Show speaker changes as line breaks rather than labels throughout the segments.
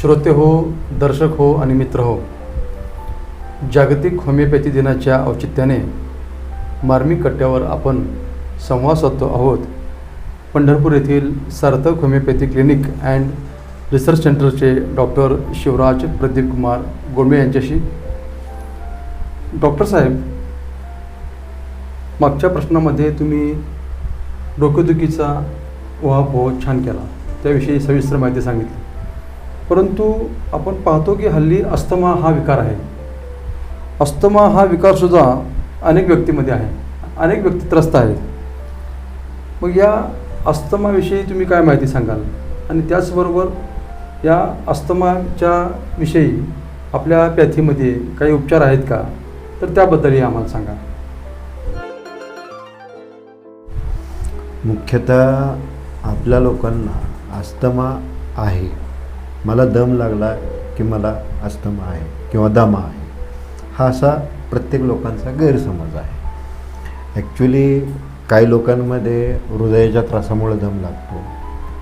श्रोते हो दर्शक हो आणि मित्र हो जागतिक होमिओपॅथी दिनाच्या औचित्याने मार्मिक कट्ट्यावर आपण संवाद साधतो आहोत. पंढरपूर येथील Sarthak homeopathy clinic and research सेंटरचे डॉक्टर शिवराज प्रदीप कुमार गोंडवे यांच्याशी. डॉक्टर साहेब मागच्या प्रश्नामध्ये तुम्ही डोकेदुखीचा उहापोह हो छान केला. त्याविषयी सविस्तर माहिती सांगितली. परंतु आपण पाहतो की हल्ली अस्थमा हा विकार आहे. अस्थमा हा विकारसुद्धा अनेक व्यक्तीमध्ये आहे. अनेक व्यक्ती त्रस्त आहेत. मग या अस्थमाविषयी तुम्ही काय माहिती सांगाल? आणि त्याचबरोबर या अस्थमाच्या विषयी आपल्या पॅथीमध्ये काही उपचार आहेत का? तर त्याबद्दलही आम्हाला सांगा.
मुख्यतः आपल्या लोकांना अस्थमा आहे. मला दम लागला की मला अस्थमा आहे किंवा दमा आहे. हा असा प्रत्येक लोकांचा गैरसमज आहे. ॲक्च्युली काही लोकांमध्ये हृदयाच्या त्रासामुळे दम लागतो.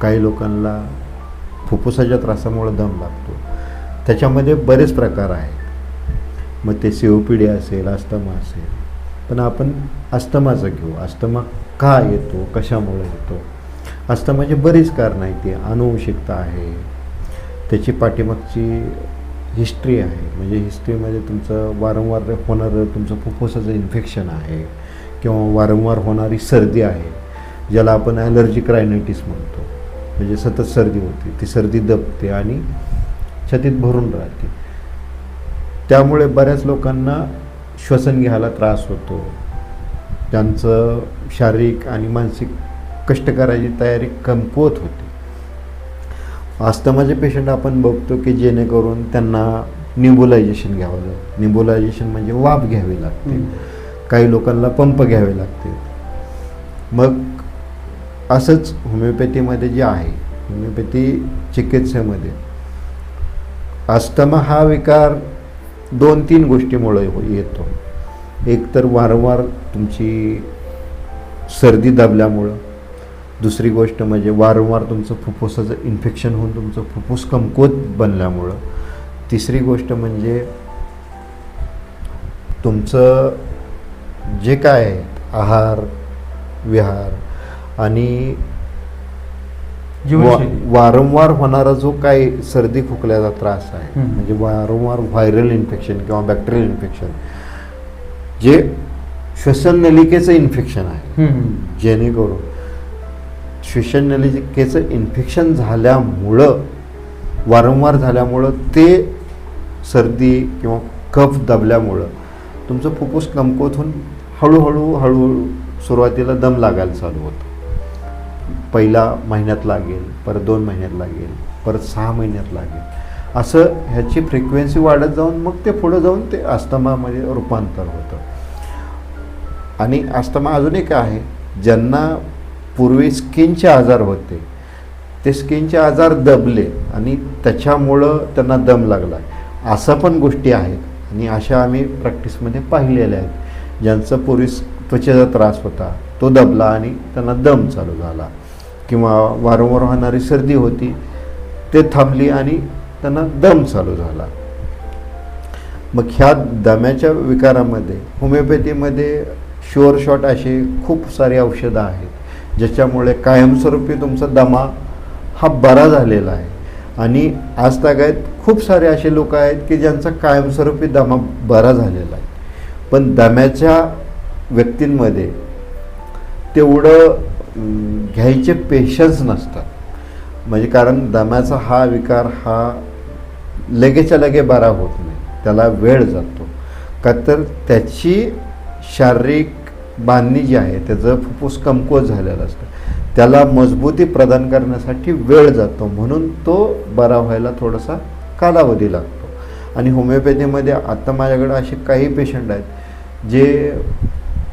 काही लोकांना फुफ्फुसाच्या त्रासामुळे दम लागतो. त्याच्यामध्ये बरेच प्रकार आहेत. मग ते सी ओ पी डी असेल अस्थमा असेल. पण आपण अस्थमाचं घेऊ. अस्थमा का येतो? कशामुळे येतो? अस्थमाचे बरीच कारणं आहेत. ती अनुवंशिकता आहे त्याची पाठीमागची हिस्ट्री आहे. म्हणजे हिस्ट्रीमध्ये तुमचं वारंवार होणारं तुमचं फुफ्फुसाचं इन्फेक्शन आहे किंवा वारंवार होणारी सर्दी आहे ज्याला आपण ॲलर्जिक रायनायटिस म्हणतो. म्हणजे सतत सर्दी होते ती सर्दी दबते आणि छतीत भरून राहते. त्यामुळे बऱ्याच लोकांना श्वसन घ्यायला त्रास होतो. त्यांचं शारीरिक आणि मानसिक कष्ट करायची तयारी कमकुवत होते. अस्थमाचे पेशंट आपण बघतो की जेणेकरून त्यांना निबुलायझेशन घ्यावं लागतं. निबुलायझेशन म्हणजे वाफ घ्यावी लागते. काही लोकांना पंप घ्यावे लागते. मग असंच होमिओपॅथीमध्ये जे आहे होमिओपॅथी चिकित्सेमध्ये अस्थमा हा विकार दोन तीन गोष्टीमुळे हो- येतो. एक तर वारंवार तुमची सर्दी दाबल्यामुळं दुसरी गोष्ट म्हणजे वारंवार तुमचं फुफ्फुसाचं इन्फेक्शन होऊन तुमचं फुफ्फुस कमकुवत बनल्यामुळं तिसरी गोष्ट म्हणजे तुमचं जे काय आहे आहार विहार आणि वा वारंवार होणारा जो काही सर्दी खोकल्याचा त्रास आहे. म्हणजे वारंवार व्हायरल इन्फेक्शन किंवा बॅक्टेरियल इन्फेक्शन जे श्वसन नलिकेचं इन्फेक्शन आहे. जेणेकरून श्वसन इन्फेक्शन झाल्यामुळं वारंवार झाल्यामुळं ते सर्दी किंवा कफ दाबल्यामुळं तुमचं फुफ्फुस कमकुवत होऊन हळूहळू हळूहळू सुरुवातीला दम लागायला चालू होतं. पहिला महिन्यात लागेल परत दोन महिन्यात लागेल परत सहा महिन्यात लागेल. असं ह्याची फ्रिक्वेन्सी वाढत जाऊन मग ते पुढं जाऊन ते अस्थमामध्ये रूपांतर होतं. आणि अस्थमा अजून एक आहे ज्यांना पूर्वी स्किनचे आजार होते. ते स्किनचे आजार दबले आणि त्याच्यामुळं त्यांना दम लागला. असं पण गोष्टी आहेत आणि अशा आम्ही प्रॅक्टिसमध्ये पाहिलेल्या आहेत. ज्यांचा पूर्वी त्वचेचा त्रास होता तो दबला आणि त्यांना दम चालू झाला. किंवा वारंवार होणारी सर्दी होती ते थांबली आणि त्यांना दम चालू झाला. मग ह्या दम्याच्या विकारामध्ये होमिओपॅथीमध्ये शुअर शॉट असे खूप सारे औषधं आहेत. ज्याच्यामुळे कायमस्वरूपी तुमचा दमा हा बरा झालेला आहे. आणि आज तागायत खूप सारे असे लोक आहेत की ज्यांचा कायमस्वरूपी दमा बरा झालेला आहे. पण दम्याच्या व्यक्तींमध्ये तेवढं घ्यायचे पेशन्स नसतात. म्हणजे कारण दम्याचा हा विकार हा लगेच्या लगे बरा होत नाही. त्याला वेळ जातो. का तर त्याची शारीरिक बांधणी जी आहे त्याचं फुफ्फुस कमकुवत झालेलं असतं. त्याला मजबूती प्रदान करण्यासाठी वेळ जातो. म्हणून तो बरा व्हायला थोडासा कालावधी लागतो. आणि होमिओपॅथीमध्ये आता माझ्याकडे असे काही पेशंट आहेत जे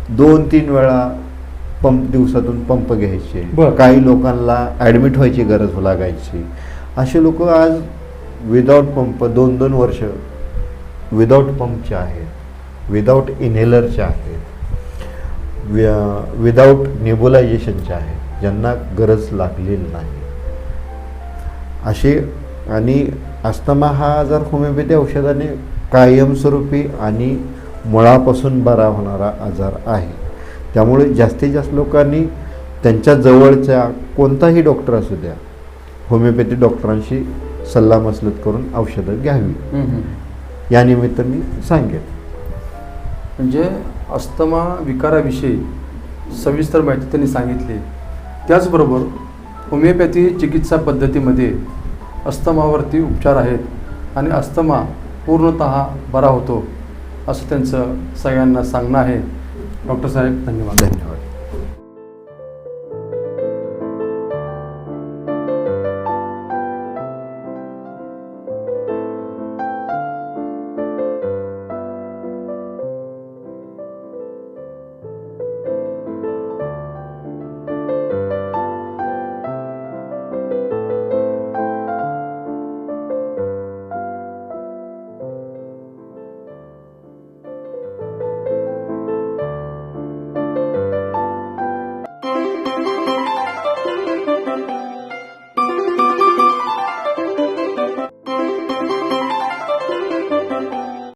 दोन तीन वेळा पंप दिवसातून पंप घ्यायचे. काही लोकांना ॲडमिट व्हायची गरज लागायची. असे लोक आज विदाऊट पंप दोन दोन वर्ष विदाऊट पंपचे आहेत विदाऊट इन्हेलरचे आहेत. विदाऊट नेबुलायझेशनचे आहेत ज्यांना गरज लागलेली नाही. असे आणि अस्थमा हा आजार होमिओपॅथी औषधाने कायमस्वरूपी आणि मुळापासून बरा होणारा आजार आहे. त्यामुळे जास्तीत जास्त लोकांनी त्यांच्या जवळच्या कोणताही डॉक्टर असू द्या होमिओपॅथी डॉक्टरांशी सल्लामसलत करून औषधं घ्यावी.
हं, हं.
या निमित्त मी सांगेन.
म्हणजे अस्थमा विकाराविषयी सविस्तर माहिती त्यांनी सांगितली. त्याचबरोबर होमिओपॅथी चिकित्सा पद्धतीमध्ये अस्थमावरती उपचार आहेत आणि अस्थमा पूर्णत बरा होतो असं त्यांचं सगळ्यांना सांगणं आहे. डॉक्टर साहेब धन्यवाद.
धन्यवाद.